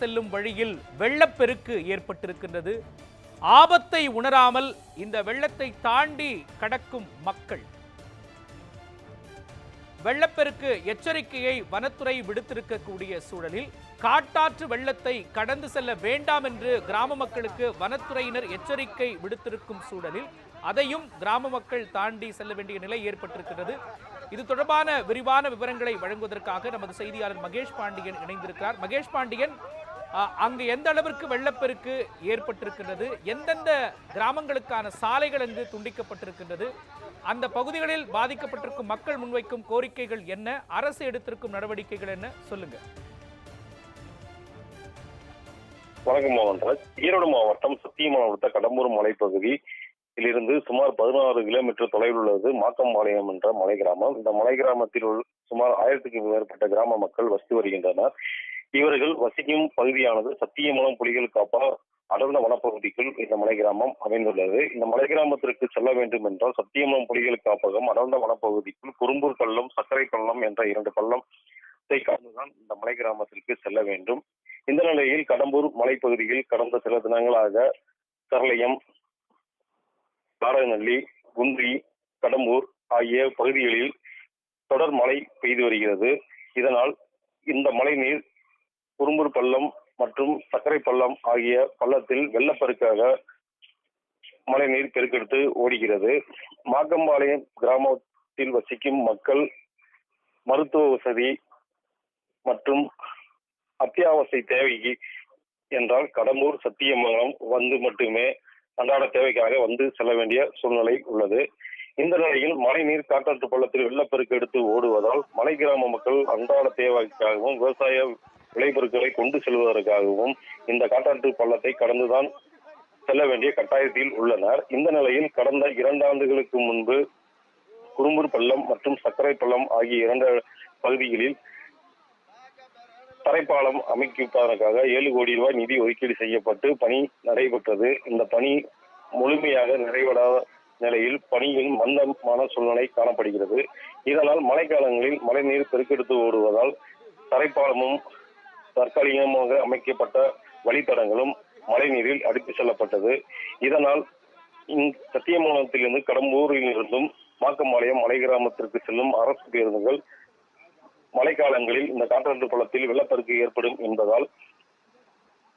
செல்லும் வழியில் வெள்ளப்பெருக்கு ஏற்பட்டிருக்கின்றது. ஆபத்தை உணராமல் இந்த வெள்ளத்தை தாண்டி கடக்கும் மக்கள். வெள்ளப்பெருக்கு எச்சரிக்கையை வனத்துறை விடுத்திருக்கக்கூடிய சூழலில் காட்டாற்று வெள்ளத்தை கடந்து செல்ல வேண்டாம் என்று கிராம மக்களுக்கு வனத்துறையினர் எச்சரிக்கை விடுத்திருக்கும் சூழலில் அதையும் கிராம மக்கள் தாண்டி செல்ல வேண்டிய நிலை ஏற்பட்டிருக்கிறது. இது தொடர்பான விரிவான விவரங்களை வழங்குவதற்காக நமது செய்தியாளர் மகேஷ் பாண்டியன் இணைந்திருக்கிறார். மகேஷ் பாண்டியன் அங்கு எந்த அளவிற்கு வெள்ளப்பெருக்கு ஏற்பட்டிருக்கின்றது எந்தெந்த கிராமங்களுக்கான சாலைகள் அங்கு துண்டிக்கப்பட்டிருக்கின்றது அந்த பகுதிகளில் பாதிக்கப்பட்டிருக்கும் மக்கள் முன்வைக்கும் கோரிக்கைகள் என்ன அரசு எடுத்திருக்கும் நடவடிக்கைகள் என்ன சொல்லுங்க. வணக்கம் மாவட்டம் ஈரோடு மாவட்டம் சத்தியமலம் அடுத்த கடம்பூர் மலைப்பகுதி இதிலிருந்து சுமார் பதினாறு கிலோமீட்டர் தொலைவில் உள்ளது மாக்கம்பாளையம் என்ற மலை கிராமம் இந்த மலை கிராமத்தில் உள்ள சுமார் ஆயிரத்துக்கு மேற்பட்ட கிராம மக்கள் வசித்து வருகின்றனர். இவர்கள் வசிக்கும் பகுதியானது சத்தியமலம் புலிகளுக்கு அப்பால் அடர்ந்த வனப்பகுதிக்குள் இந்த மலை கிராமம் அமைந்துள்ளது. இந்த மலை கிராமத்திற்கு செல்ல வேண்டும் என்றால் சத்தியமலம் புலிகள் காப்பகம் அடர்ந்த வனப்பகுதிக்குள் குறும்பூர் பள்ளம் சர்க்கரை பள்ளம் என்ற இரண்டு பள்ளம் கடந்துதான் இந்த மலை கிராமத்திற்கு செல்ல வேண்டும். இந்த நிலையில் கடம்பூர் மலைப்பகுதியில் கடந்த சில தினங்களாக சரளையம் காடநல்லி குன்றி கடம்பூர் ஆகிய பகுதிகளில் தொடர் மழை பெய்து வருகிறது. இதனால் இந்த மழை நீர் குறும்பூர் பள்ளம் மற்றும் சர்க்கரை பள்ளம் ஆகிய பள்ளத்தில் வெள்ளப்பெருக்காக மழை நீர் பெருக்கெடுத்து ஓடுகிறது மாக்கம்பாளையம் கிராமத்தில் வசிக்கும் மக்கள் மருத்துவ வசதி மற்றும் அத்தியாவசிய தேவைக்கு என்றால் கடம்பூர் சத்தியமங்கலம் வந்து மட்டுமே அன்றாட தேவைக்காக வந்து செல்ல வேண்டிய சூழ்நிலை உள்ளது. இந்த நிலையில் மழை நீர் காட்டாற்று பள்ளத்தில் வெள்ளப்பெருக்கு எடுத்து ஓடுவதால் மலை கிராம மக்கள் அன்றாட தேவைக்காகவும் விவசாய விளைபொருட்களை கொண்டு செல்வதற்காகவும் இந்த காட்டாற்று பள்ளத்தை கடந்துதான் செல்ல வேண்டிய கட்டாயத்தில் உள்ளனர். இந்த நிலையில் கடந்த இரண்டு ஆண்டுகளுக்கு முன்பு குறும்பூர் பள்ளம் மற்றும் சர்க்கரை பள்ளம் ஆகிய இரண்டு பகுதிகளில் தரைப்பாலம் அமைப்பதற்காக ஏழு கோடி ரூபாய் நிதி ஒதுக்கீடு செய்யப்பட்டு பணி நடைபெற்றது. இந்த பணி முழுமையாக நிறைவடாத நிலையில் பணியின் மந்தமான சூழ்நிலை காணப்படுகிறது. இதனால் மழைக்காலங்களில் மழைநீர் பெருக்கெடுத்து ஓடுவதால் தரைப்பாலமும் தற்காலிகமாக அமைக்கப்பட்ட வழித்தடங்களும் மழைநீரில் அடித்து செல்லப்பட்டது. இதனால் இங் சத்தியமங்கலத்திலிருந்து கடம்பூரில் இருந்தும் மாக்கம்பாளையம் மலை கிராமத்திற்கு செல்லும் அரசு பேருந்துகள் மழைக்காலங்களில் இந்த காற்றழுத்த பள்ளத்தில் வெள்ளப்பெருக்கு ஏற்படும் என்பதால்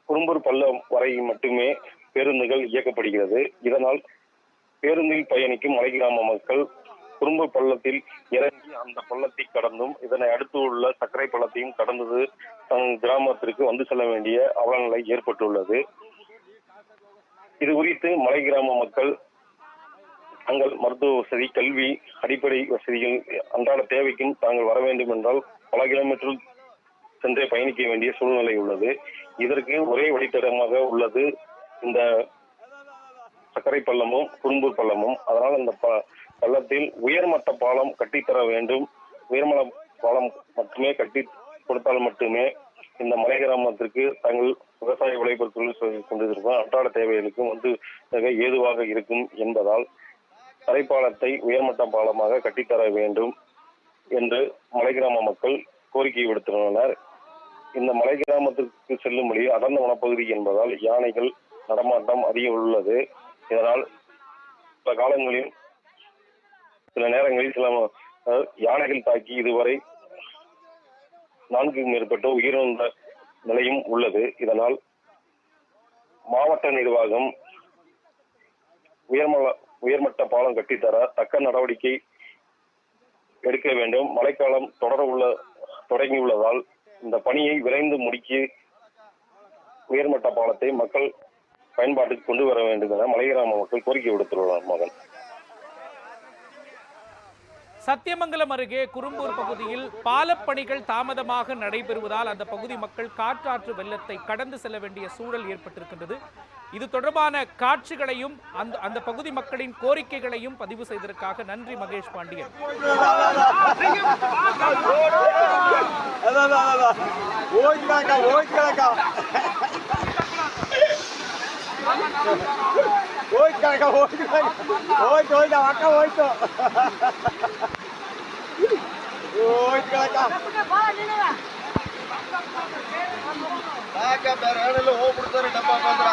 குறும்பூர் பள்ளம் வரை மட்டுமே பேருந்துகள் இயக்கப்படுகிறது. இதனால் பேருந்தில் பயணிக்கும் மலை கிராம மக்கள் குறும்பு பள்ளத்தில் இறங்கி அந்த பள்ளத்தை கடந்தும் இதனை அடுத்து உள்ள சர்க்கரை பள்ளத்தையும் கடந்தது தன் கிராமத்திற்கு வந்து செல்ல வேண்டிய அவலநிலை ஏற்பட்டுள்ளது. இது குறித்து மலை கிராம மக்கள் தங்கள் மருத்துவ வசதி கல்வி அடிப்படை வசதிகள் அன்றாட தேவைக்கும் தாங்கள் வர வேண்டும் என்றால் பல கிலோமீட்டர் சென்றே பயணிக்க வேண்டிய சூழ்நிலை உள்ளது. இதற்கு ஒரே வழித்தடமாக உள்ளது இந்த சர்க்கரை பள்ளமும் குறும்பூர் பள்ளமும். அதனால் அந்த ப- பள்ளத்தில் உயர்மட்ட பாலம் கட்டித்தர வேண்டும். உயர்மல பாலம் மட்டுமே கட்டி கொடுத்தால் மட்டுமே இந்த மலை கிராமத்திற்கு தங்கள் விவசாய விளைபொருட்கள் கொண்டிருக்கும் அன்றாட தேவைகளுக்கும் வந்து ஏதுவாக இருக்கும் என்பதால் தரைப்பாலத்தை உயர்மட்ட பாலமாக கட்டித்தர வேண்டும் என்று மலை கிராம மக்கள் கோரிக்கை விடுத்துள்ளனர். இந்த மலை கிராமத்திற்கு செல்லும் வழி அடர்ந்த வனப்பகுதி என்பதால் யானைகள் நடமாட்டம் அதிகம் உள்ளது. இதனால் பல காலங்களில் சில நேரங்களில் சில யானைகள் தாக்கி இதுவரை நான்கு மேற்பட்ட உயிரிழந்த நிலையும் உள்ளது. இதனால் மாவட்ட நிர்வாகம் உயர்மல உயர்மட்ட பாலம் கட்டித்தர தக்க நடவடிக்கை எடுக்க வேண்டும். மழைக்காலம் தொடர உள்ள தொடங்கியுள்ளதால் இந்த பணியை விரைந்து முடிக்க உயர்மட்ட பாலத்தை மக்கள் பயன்பாட்டுக்கு கொண்டு வர வேண்டும் என மலைகிராம மக்கள் கோரிக்கை விடுத்துள்ளனர் மகன். சத்தியமங்கலம் அருகே குறும்பூர் பகுதியில் பாலப்பணிகள் தாமதமாக நடைபெறுவதால் அந்த பகுதி மக்கள் காற்றாற்று வெள்ளத்தை கடந்து செல்ல வேண்டிய சூழல் ஏற்பட்டிருக்கின்றது. இது தொடர்பான காட்சிகளையும் அந்த அந்த பகுதி மக்களின் கோரிக்கைகளையும் பதிவு செய்ததற்காக நன்றி மகேஷ் பாண்டியன். அதான் அதான், அதான் ஓய்க்காக்கா ஓய்க்காக்கா ஓய்க்காக்கா ಯಾಕೆ ಬೇರೆ ಹೋಗ್ಬಿಡ್ತಾರೆ ಡಬ್ಬ ಬಂದ್ರ.